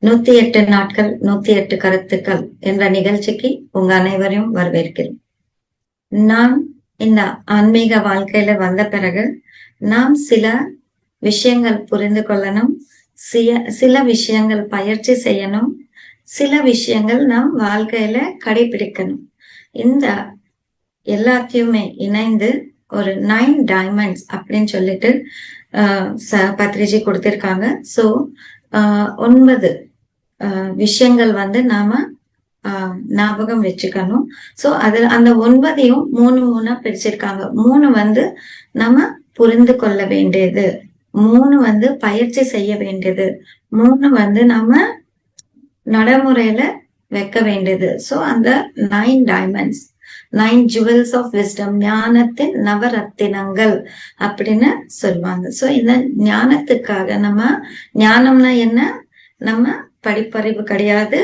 நூத்தி எட்டு நாட்கள் நூத்தி எட்டு கருத்துக்கள் என்ற நிகழ்ச்சிக்கு உங்க அனைவரையும் வரவேற்கிறேன். நாம் இந்த ஆன்மீக வாழ்க்கையில வந்த பிறகு நாம் சில விஷயங்கள் புரிந்து கொள்ளணும் சில சில விஷயங்கள் பயிற்சி செய்யணும் சில விஷயங்கள் நாம் வாழ்க்கையில கடைபிடிக்கணும். இந்த எல்லாத்தையுமே இணைந்து ஒரு நைன் டைமண்ட்ஸ் அப்படின்னு சொல்லிட்டு ஆஹ் ச- பத்ரிஜி கொடுத்திருக்காங்க. ஸோ ஒன்பது ஆஹ் விஷயங்கள் வந்து நாம ஆஹ் ஞாபகம் வச்சுக்கணும். ஸோ அதுல அந்த ஒன்பதையும் மூணு மூணா பிரிச்சிருக்காங்க. மூணு வந்து நம்ம புரிந்து கொள்ள வேண்டியது. மூணு வந்து பயிற்சி செய்ய வேண்டியது. மூணு வந்து நாம நடைமுறையில வைக்க வேண்டியது. ஸோ அந்த nine diamonds nine jewels of wisdom ஞானத்தின் நவரத்தினங்கள் அப்படின்னு சொல்லுவாங்க. சோ இந்த ஞானத்துக்காக நம்ம ஞானம்னா என்ன? நம்ம படிப்பறிவு கிடையாது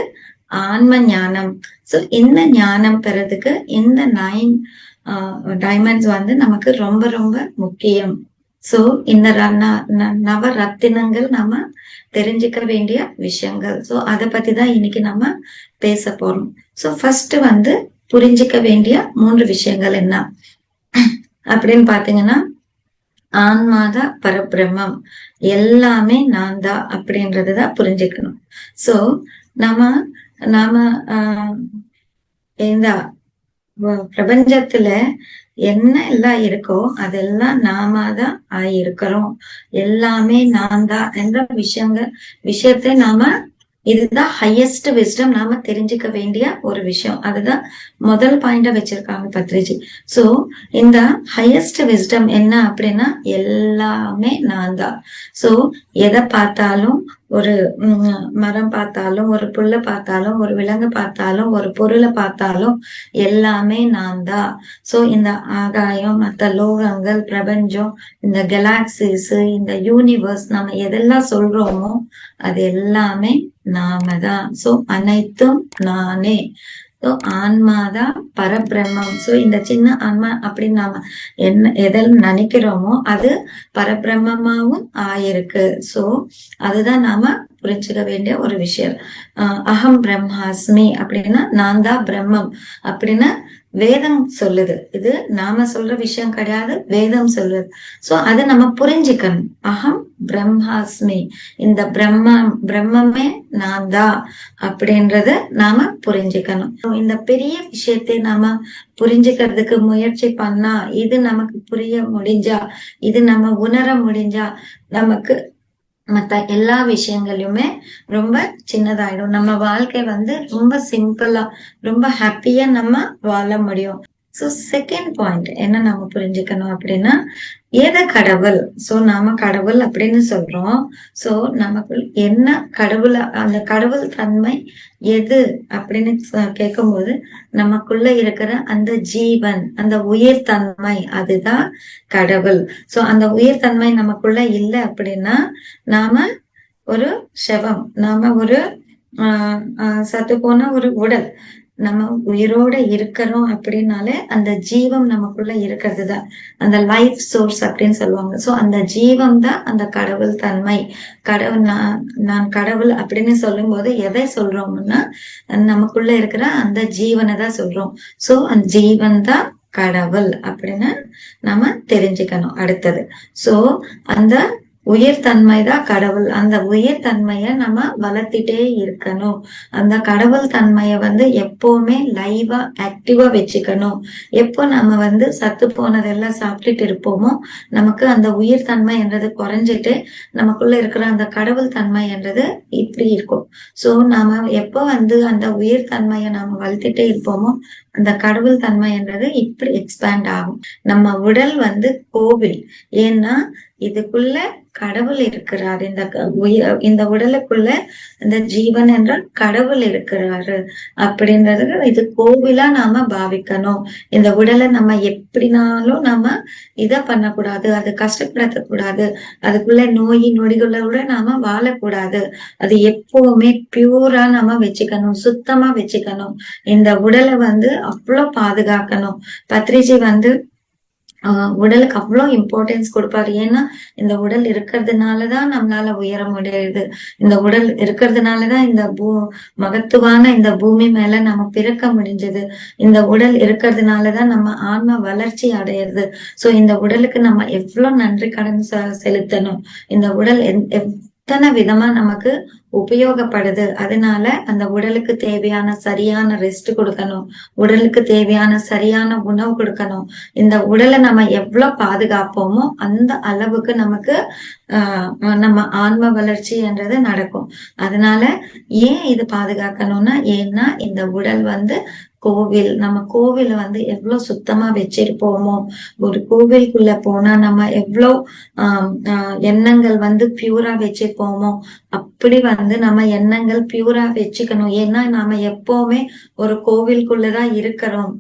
ஆன்ம ஞானம். சோ இந்த ஞானம் பெறதுக்கு இந்த நைன் டைமண்ட்ஸ் வந்து நமக்கு ரொம்ப ரொம்ப முக்கியம். சோ இந்த நவ ரத்தினங்கள் நவரத்தினங்கள் நம்ம தெரிஞ்சுக்க வேண்டிய விஷயங்கள். சோ அதை பத்தி தான் இன்னைக்கு நம்ம பேச போறோம். சோ ஃபர்ஸ்ட் வந்து புரிஞ்சுக்க வேண்டிய மூன்று விஷயங்கள் என்ன? அப்படின்னு பாத்தீங்கன்னா ஆன்மாதா பரபிரம்மம். எல்லாமே நான் தான் அப்படின்றதுதான் புரிஞ்சுக்கணும். சோ நாம நாம ஆஹ் இந்த பிரபஞ்சத்துல என்ன எல்லாம் இருக்கோ அதெல்லாம் நாம தான் ஆயிருக்கிறோம். எல்லாமே நான் தான் என்ற விஷயங்க விஷயத்தை நாம இதுதான் ஹையஸ்ட் விஸ்டம் நாம தெரிஞ்சுக்க வேண்டிய ஒரு விஷயம். அதுதான் முதல் பாயிண்டா வச்சிருக்காங்க பத்ரிஜி. சோ இந்த ஹையஸ்ட் விஸ்டம் என்ன அப்படின்னா எல்லாமே நான் தான். சோ எதை பார்த்தாலும் ஒரு மரம் பார்த்தாலும் ஒரு புல்லை பார்த்தாலும் ஒரு விலங்கு பார்த்தாலும் ஒரு பொருளை பார்த்தாலும் எல்லாமே நான் தான். ஸோ இந்த ஆகாயம் மற்ற லோகங்கள் பிரபஞ்சம் இந்த கெலாக்சிஸ் இந்த யூனிவர்ஸ் நம்ம எதெல்லாம் சொல்றோமோ அது எல்லாமே நாம தான் சோ அனைத்தும் நானே. சோ ஆன்மாதான் பரபிரம்மம். சோ இந்த சின்ன ஆன்மா அப்படின்னு நாம என்ன எதில் நினைக்கிறோமோ அது பரபிரம்மமாவும் ஆயிருக்கு. சோ அதுதான் நாம புரிஞ்சுக்க வேண்டிய ஒரு விஷயம். ஆஹ் அகம் பிரம்மாஸ்மி அப்படின்னா நான் தான் பிரம்மம் அப்படின்னு வேதம் சொல்லுது. இது நாம சொல்ற விஷயம் கிடையாது வேதம் சொல்லுது. சோ அதை நம்ம புரிஞ்சுக்கணும். அகம் பிரம்மாஸ்மி. இந்த பிரம்மம் பிரம்மமே நான் தான் அப்படின்றத நாம புரிஞ்சுக்கணும். இந்த பெரிய விஷயத்தை நாம புரிஞ்சுக்கிறதுக்கு முயற்சி பண்ணா இது நமக்கு புரிய முடிஞ்சா இது நம்ம உணர முடிஞ்சா நமக்கு மற்ற எல்லா விஷயங்களையுமே ரொம்ப சின்னதாயிடும். நம்ம வாழ்க்கை வந்து ரொம்ப சிம்பிளா ரொம்ப ஹாப்பியா நம்ம வாழ முடியும். சோ செகண்ட் பாயிண்ட் என்ன நாம புரிஞ்சுக்கணும் அப்படின்னா எத கடவுள்? சோ நாம கடவுள் அப்படின்னு சொல்றோம். சோ நமக்கு என்ன கடவுள் அந்த கடவுள் தன்மை எது அப்படின்னு கேட்கும்போது நமக்குள்ள இருக்கிற அந்த ஜீவன் அந்த உயிர் தன்மை அதுதான் கடவுள். சோ அந்த உயிர் தன்மை நமக்குள்ள இல்லை அப்படின்னா நாம ஒரு செவம் நாம ஒரு ஆஹ் ஆஹ் சத்து போன ஒரு உடல். நம்ம உயிரோட இருக்கிறோம் அப்படின்னாலே அந்த ஜீவம் நமக்குள்ள இருக்கிறது தான் அந்த லைஃப் சோர்ஸ் அப்படின்னு சொல்லுவாங்க. ஸோ அந்த ஜீவம் தான் அந்த கடவுள் தன்மை. கடவுள் நான் நான் கடவுள் அப்படின்னு சொல்லும்போது எதை சொல்றோம்னா நமக்குள்ள இருக்கிற அந்த ஜீவனை தான் சொல்றோம். சோ அந்த ஜீவன் தான் கடவுள் அப்படின்னு நம்ம தெரிஞ்சுக்கணும் அடுத்தது. ஸோ அந்த உயிர் தன்மை தான் கடவுள். அந்த உயிர் தன்மைய நம்ம வளர்த்திட்டே இருக்கணும். அந்த கடவுள் தன்மைய வந்து எப்பவுமே லைவா ஆக்டிவா வச்சுக்கணும். எப்போ நம்ம வந்து சத்து போனதெல்லாம் சாப்பிட்டுட்டு இருப்போமோ நமக்கு அந்த உயிர் தன்மை என்றது குறைஞ்சிட்டு நமக்குள்ள இருக்கிற அந்த கடவுள் தன்மை என்றது இப்படி இருக்கும். சோ நாம எப்போ வந்து அந்த உயிர் தன்மையை நாம வளர்த்திட்டே இருப்போமோ அந்த கடவுள் தன்மை என்றது இப்படி எக்ஸ்பேண்ட் ஆகும். நம்ம உடல் வந்து கோவில். ஏன்னா இதுக்குள்ள கடவுள் இருக்கிறார். இந்த க- இந்த உடலுக்குள்ள இந்த ஜீவன் என்ற கடவுள் இருக்கிறாரு அப்படின்றது இது கோவிலா நாம பாவிக்கணும். இந்த உடலை நம்ம எப்படினாலும் நம்ம இத பண்ணக்கூடாது அது கஷ்டப்படுத்த கூடாது அதுக்குள்ள நோய் நொடிகளோட நாம வாழக்கூடாது. அது எப்பவுமே பியூரா நம்ம வச்சுக்கணும் சுத்தமா வச்சுக்கணும். இந்த உடலை வந்து அவ்வளவு பாதுகாக்கணும். பத்ரிஜி வந்து ஆஹ் உடலுக்கு அவ்வளோ இம்பார்ட்டன்ஸ் கொடுப்பாரு. ஏன்னா இந்த உடல் இருக்கிறதுனாலதான் நம்மளால உயர முடியுது. இந்த உடல் இருக்கிறதுனாலதான் இந்த பூ மகத்துவான இந்த பூமி மேல நம்ம பிறக்க முடிஞ்சது. இந்த உடல் இருக்கிறதுனாலதான் நம்ம ஆன்ம வளர்ச்சி அடையிறது. சோ இந்த உடலுக்கு நம்ம எவ்வளவு நன்றி கடன் செலுத்தணும். இந்த உடல் எத்தனை விதமா நமக்கு உபயோகப்படுது. அதனால அந்த உடலுக்கு தேவையான சரியான ரெஸ்ட் கொடுக்கணும். உடலுக்கு தேவையான சரியான உணவு கொடுக்கணும். இந்த உடலை நம்ம எவ்வளவு பாதுகாப்போமோ அந்த அளவுக்கு நமக்கு ஆஹ் நம்ம ஆன்ம வளர்ச்சி என்றது நடக்கும். அதனால ஏன் இது பாதுகாக்கணும்னா ஏன்னா இந்த உடல் வந்து கோவில் நம்ம கோவில வந்து எவ்வளவு சுத்தமா வச்சிருப்போமோ ஒரு கோவிலுக்குள்ள போனா நம்ம எவ்வளவு ஆஹ் எண்ணங்கள் வந்து பியூரா வச்சிருப்போமோ அப்படி வந்து நம்ம எண்ணங்கள் பியூரா வச்சுக்கணும். ஏன்னா நாம எப்பவுமே ஒரு கோவிலுக்குள்ளதான் இருக்கிறோம்.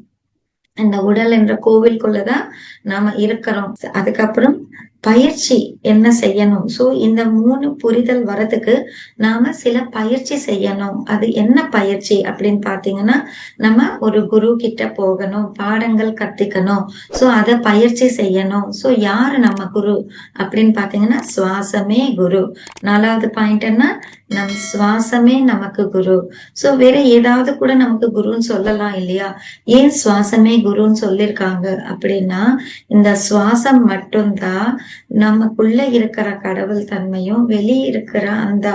இந்த உடல் என்ற கோவிலுக்குள்ளதான் நாம இருக்கிறோம். அதுக்கப்புறம் பயிற்சி என்ன செய்யணும்? சோ இந்த மூணு புரிதல் வரதுக்கு நாம சில பயிற்சி செய்யணும். அது என்ன பயிற்சி அப்படின்னு பாத்தீங்கன்னா நம்ம ஒரு குரு கிட்ட போகணும். பாடங்கள் கத்துக்கணும். சோ அத பயிற்சி செய்யணும். சோ யாரு நம்ம குரு அப்படின்னு பாத்தீங்கன்னா சுவாசமே குரு. நாலாவது பாயிண்ட் என்ன? நம் சுவாசமே நமக்கு குரு. சோ வேற ஏதாவது கூட நமக்கு குருன்னு சொல்லலாம் இல்லையா? ஏன் சுவாசமே குருன்னு சொல்லிருக்காங்க அப்படின்னா இந்த சுவாசம் மட்டும்தான் நமக்குள்ள இருக்கிற கடவுள் தன்மையும் வெளியே இருக்கிற அந்த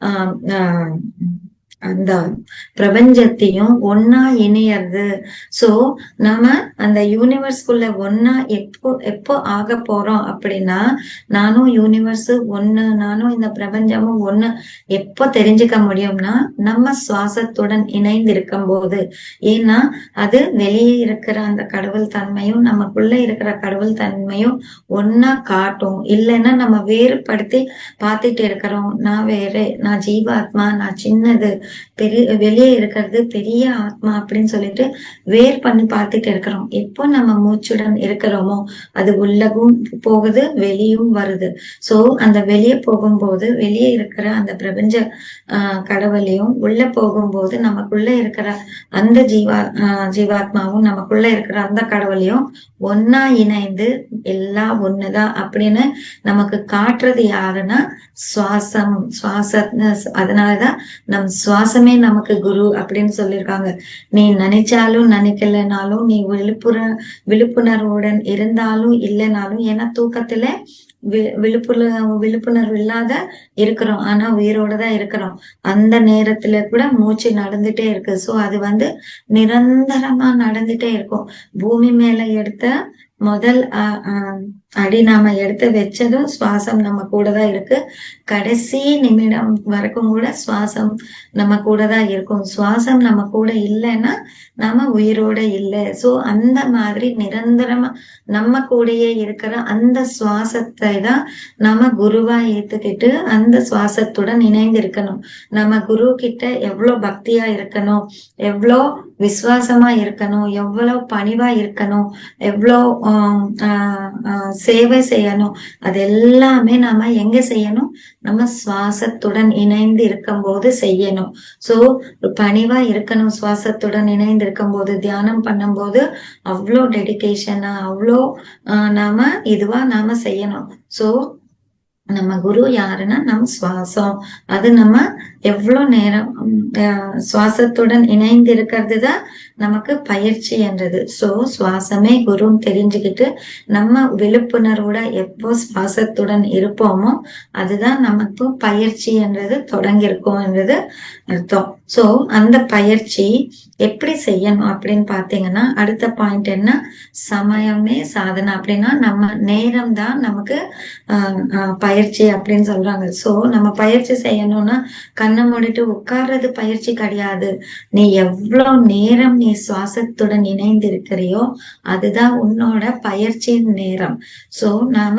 ஆஹ் ஆஹ் அந்த பிரபஞ்சத்தையும் ஒன்னா இணையறது. சோ நம்ம அந்த யூனிவர்ஸ்குள்ள ஒன்னா எப்போ எப்போ ஆக போறோம் அப்படின்னா நானும் யூனிவர்ஸ் ஒண்ணு நானும் இந்த பிரபஞ்சமும் ஒண்ணு எப்போ தெரிஞ்சுக்க முடியும்னா நம்ம சுவாசத்துடன் இணைந்து இருக்கும் போது ஏன்னா அது வெளியே இருக்கிற அந்த கடவுள் தன்மையும் நமக்குள்ள இருக்கிற கடவுள் தன்மையும் ஒன்னா காட்டும். இல்லைன்னா நம்ம வேறுபடுத்தி பார்த்துட்டு இருக்கிறோம். நான் வேறு நான் ஜீவாத்மா நான் சின்னது பெரிய வெளியே இருக்கிறது பெரிய ஆத்மா அப்படின்னு சொல்லிட்டு வேர் பண்ணி பார்த்துட்டு இருக்கிறோம். எப்போ நம்ம மூச்சுடன் இருக்கிறோமோ அது உள்ளகும் போகுது வெளியும் வருது. சோ அந்த வெளியே போகும்போது வெளியே இருக்கிற அந்த பிரபஞ்ச ஆஹ் கடவுளையும் உள்ள போகும்போது நமக்குள்ள இருக்கிற அந்த ஜீவா ஜீவாத்மாவும் நமக்குள்ள இருக்கிற அந்த கடவுளையும் ஒன்னா இணைந்து எல்லாம் ஒண்ணுதான் அப்படின்னு நமக்கு காட்டுறது யாருன்னா சுவாசம். சுவாச அதனாலதான் நம் சுவாசமே நமக்கு குரு அப்படின்னு சொல்லியிருக்காங்க. நீ நினைச்சாலும் நினைக்கலனாலும் நீ விழுப்புற விழிப்புணர்வுடன் இருந்தாலும் இல்லைனாலும் ஏன்னா தூக்கத்துல வி- விழிப்புண விழிப்புணர்வு இல்லாத இருக்கிறோம். ஆனா உயிரோட தான் இருக்கிறோம். அந்த நேரத்துல கூட மூச்சு நடந்துட்டே இருக்கு. சோ அது வந்து நிரந்தரமா நடந்துட்டே இருக்கும். பூமி மேல எடுத்த முதல் அடி நாம எடுத்து வச்சதும் சுவாசம் நம்ம கூட தான் இருக்கு. கடைசி நிமிடம் வரைக்கும் கூட சுவாசம் நம்ம கூட தான் இருக்கும். சுவாசம் நம்ம கூட இல்லைன்னா நாம உயிரோட இல்லை. சோ அந்த மாதிரி நிரந்தரமா நம்ம கூடயே இருக்கிற அந்த சுவாசத்தை தான் நம்ம குருவா ஏத்துக்கிட்டு அந்த சுவாசத்துடன் இணைந்து இருக்கணும். நம்ம குரு கிட்ட எவ்வளோ பக்தியா இருக்கணும் எவ்வளோ விசுவாசமா இருக்கணும் எவ்வளவு பணிவா இருக்கணும் எவ்வளோ சேவை செய்யணும். அது எல்லாமே நாம எங்க செய்யணும்? நம்ம சுவாசத்துடன் இணைந்து இருக்கும் போது செய்யணும் சோ பணிவா இருக்கணும் சுவாசத்துடன் இணைந்து இருக்கும் போது தியானம் பண்ணும்போது அவ்வளோ டெடிகேஷனா அவ்வளோ ஆஹ், நாம இதுவா நாம செய்யணும். சோ நம்ம குரு யாருன்னா நம் சுவாசம். அது நம்ம எவ்வளவு நேரம் சுவாசத்துடன் இணைந்து இருக்கிறது தான் நமக்கு பயிற்சி என்றது. சோ சுவாசமே குருன்னு தெரிஞ்சுக்கிட்டு நம்ம விழிப்புணர்வோட எப்போ சுவாசத்துடன் இருப்போமோ அதுதான் நமக்கு பயிற்சி என்றது தொடங்கியிருக்கோம் என்றது அர்த்தம். சோ அந்த பயிற்சி எப்படி செய்யணும் அப்படின்னு பாத்தீங்கன்னா அடுத்த பாயிண்ட் என்ன? சமயமே சாதனை. அப்படின்னா நம்ம நேரம் தான் நமக்கு ஆஹ் பயிற்சி அப்படின்னு சொல்றாங்க. சோ நம்ம பயிற்சி செய்யணும்னா கண்ணை மூடிட்டு உட்கார்றது பயிற்சி கிடையாது. நீ எவ்வளவு நேரம் நீ சுவாசத்துடன் இணைந்து இருக்கிறியோ அதுதான் உன்னோட பயிற்சியின் நேரம். சோ நாம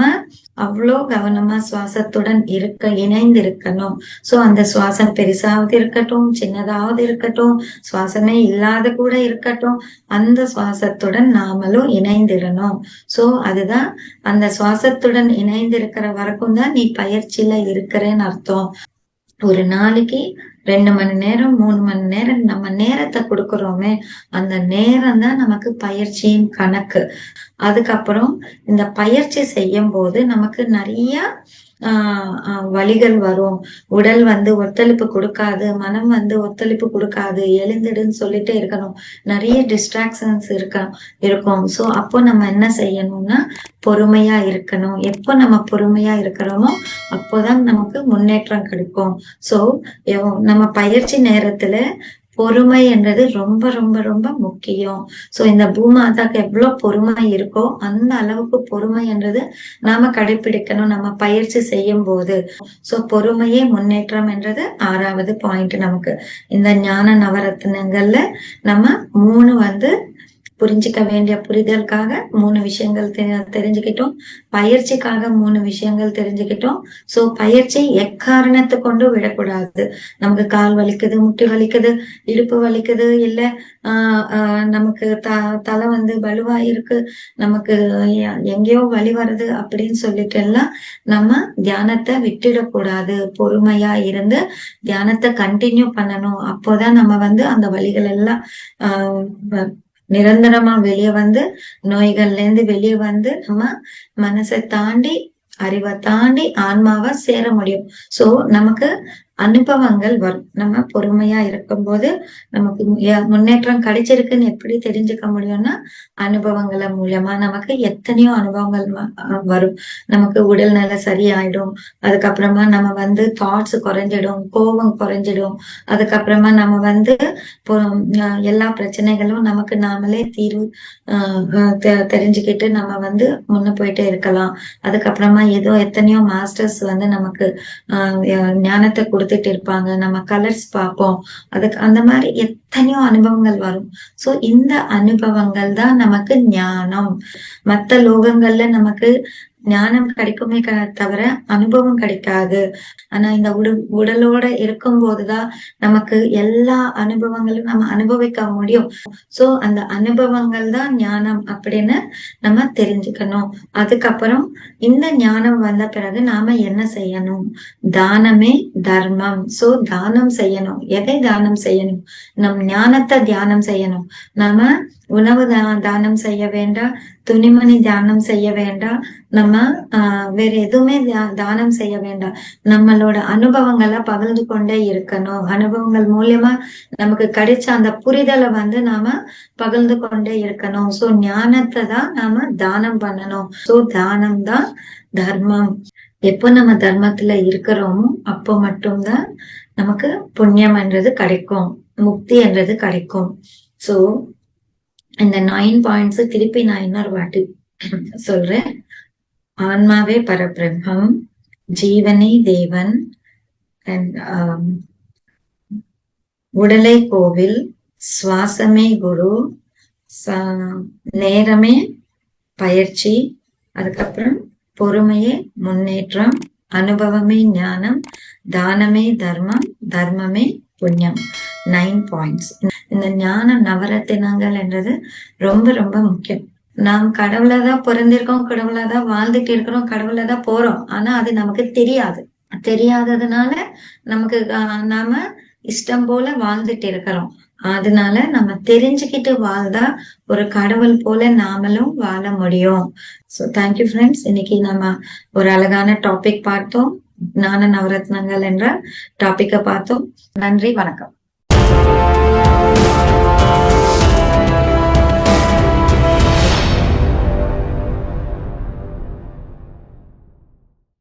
அவ்வளோ கவனமா சுவாசத்துடன் இருக்க இணைந்து இருக்கணும் சோ அந்த சுவாசம் பெருசாவது இருக்கட்டும் சின்னதாவது இருக்கட்டும் சுவாசமே இல்லாத கூட இருக்கட்டும் அந்த சுவாசத்துடன் நாமளும் இணைந்திடணும் சோ அதுதான் அந்த சுவாசத்துடன் இணைந்து இருக்கிற வரைக்கும் தான் நீ பயிற்சியில இருக்கிறேன்னு அர்த்தம். ஒரு நாளைக்கு ரெண்டு மணி நேரம் மூணு மணி நேரம் நம்ம நேரத்தை கொடுக்கறோமே அந்த நேரம் தான் நமக்கு பயிற்சியின் கணக்கு. அதுக்கப்புறம் இந்த பயிற்சி செய்யும் போது நமக்கு நிறைய ஆஹ் ஆஹ் வலிகள் வரும். உடல் வந்து ஒத்துழைப்பு கொடுக்காது மனம் வந்து ஒத்துழைப்பு கொடுக்காது எழுந்துடுன்னு சொல்லிட்டே இருக்கணும். நிறைய டிஸ்ட்ராக்ஷன்ஸ் இருக்க இருக்கும். சோ அப்போ நம்ம என்ன செய்யணும்னா பொறுமையா இருக்கணும். எப்போ நம்ம பொறுமையா இருக்கிறோமோ அப்போதான் நமக்கு முன்னேற்றம் கிடைக்கும். சோ நம்ம பயிற்சி நேரத்துல பொறுமை என்றது ரொம்ப ரொம்ப ரொம்ப முக்கியம். சோ இந்த பூமாதாக்கு எவ்வளவு பொறுமை இருக்கோ அந்த அளவுக்கு பொறுமை என்றது நாம கடைபிடிக்கணும் நம்ம பயிற்சி செய்யும் போது சோ பொறுமையே முன்னேற்றம் என்றது ஆறாவது பாயிண்ட் நமக்கு. இந்த ஞான நவரத்னங்கள்ல நம்ம மூணு வந்து புரிஞ்சுக்க வேண்டிய புரிதலுக்காக மூணு விஷயங்கள் தெரிஞ்சுக்கிட்டோம். பயிற்சிக்காக மூணு விஷயங்கள் தெரிஞ்சுக்கிட்டோம். சோ பயிற்சி எக்காரணத்தை கொண்டு விடக்கூடாது. நமக்கு கால் வலிக்குது முட்டி வலிக்குது இடுப்பு வலிக்குது இல்ல ஆஹ் நமக்கு த தலை வந்து வலுவா இருக்கு நமக்கு எங்கேயோ வலி வருது அப்படின்னு சொல்லிட்டு எல்லாம் நம்ம தியானத்தை விட்டுடக்கூடாது. பொறுமையா இருந்து தியானத்தை கண்டினியூ பண்ணணும். அப்போதான் நம்ம வந்து அந்த வழிகள் எல்லாம் ஆஹ் நிரந்தரமா வெளியே வந்து நோய்கள்ல இருந்து வெளியே வந்து நம்ம மனசை தாண்டி அறிவை தாண்டி ஆன்மாவை சேர முடியும். சோ நமக்கு அனுபவங்கள் வரும். நம்ம பொறுமையா இருக்கும்போது நமக்கு முன்னேற்றம் கிடைச்சிருக்குன்னு எப்படி தெரிஞ்சுக்க முடியும்னா அனுபவங்களை மூலியமா நமக்கு எத்தனையோ அனுபவங்கள் வரும். நமக்கு உடல் நிலை சரியாயிடும். அதுக்கப்புறமா நம்ம வந்து தாட்ஸ் குறைஞ்சிடும் கோபம் குறைஞ்சிடும். அதுக்கப்புறமா நம்ம வந்து எல்லா பிரச்சனைகளும் நமக்கு நாமளே தீர்வு தெரிஞ்சுக்கிட்டு நம்ம வந்து முன்ன போயிட்டே இருக்கலாம். அதுக்கப்புறமா ஏதோ எத்தனையோ மாஸ்டர்ஸ் வந்து நமக்கு ஞானத்தை கொடு கொடுத்துட்டு இருப்பாங்க. நம்ம கலர்ஸ் பார்ப்போம். அதுக்கு அந்த மாதிரி எத்தனையோ அனுபவங்கள் வரும். சோ இந்த அனுபவங்கள் தான் நமக்கு ஞானம். மத்த லோகங்கள்ல நமக்கு ஞானம் கிடைக்குமே தவிர அனுபவம் கிடைக்காது. ஆனா இந்த உடல் உடலோட இருக்கும் போதுதான் நமக்கு எல்லா அனுபவங்களும் நம்ம அனுபவிக்க முடியும். சோ அந்த அனுபவங்கள் தான் ஞானம் அப்படின்னு நம்ம தெரிஞ்சுக்கணும். அதுக்கப்புறம் இந்த ஞானம் வந்த பிறகு நாம என்ன செய்யணும்? தானமே தர்மம். சோ தானம் செய்யணும். எதை தானம் செய்யணும்? நம் ஞானத்தை தியானம் செய்யணும். நாம உணவு தானம் செய்ய வேண்டாம் துணிமணி தியானம் செய்ய வேண்டாம் நம்ம ஆஹ் வேற எதுவுமே தானம் செய்ய வேண்டாம். நம்மளோட அனுபவங்களை பகிர்ந்து கொண்டே இருக்கணும். அனுபவங்கள் மூலியமா நமக்கு கிடைச்ச அந்த புரிதலை வந்து நாம பகிர்ந்து கொண்டே இருக்கணும். சோ ஞானத்தை தான் நாம தானம் பண்ணணும். சோ தானம் தான் தர்மம். எப்போ நம்ம தர்மத்துல இருக்கிறோமோ அப்போ மட்டும்தான் நமக்கு புண்ணியம் என்றது கிடைக்கும். முக்தி என்றது கிடைக்கும். சோ இந்த நைன் பாயிண்ட்ஸ் திருப்பி நான் இன்னொரு வாட்டி சொல்றேன். ஆன்மாவே பரபிரம்மம் ஜீவனே தேவன் அண்ட் um, உடலை கோவில் சுவாசமே குரு நேரமே பயிற்சி அதுக்கப்புறம் பொறுமையே முன்னேற்றம் அனுபவமே ஞானம் தானமே தர்மம் தர்மமே புண்ணியம். நைன் பாயிண்ட்ஸ் இந்த ஞான நவரத்தினங்கள் என்றது ரொம்ப ரொம்ப முக்கியம். நாம் கடவுளதான் பிறந்திருக்கோம் கடவுளதான் வாழ்ந்துட்டு இருக்கிறோம் கடவுளதான் போறோம். ஆனா அது நமக்கு தெரியாது. தெரியாததுனால நமக்கு நாம இஷ்டம் போல வாழ்ந்துட்டு இருக்கிறோம். அதனால நம்ம தெரிஞ்சுக்கிட்டு வாழ்ந்தா ஒரு கடவுள் போல நாமளும் வாழ முடியும். ஸோ தேங்க்யூ ஃப்ரெண்ட்ஸ் இன்னைக்கு நம்ம ஒரு அழகான டாபிக் பார்த்தோம். ஞான நவரத்னங்கள் என்ற டாபிக்கை பார்த்தோம். நன்றி வணக்கம்.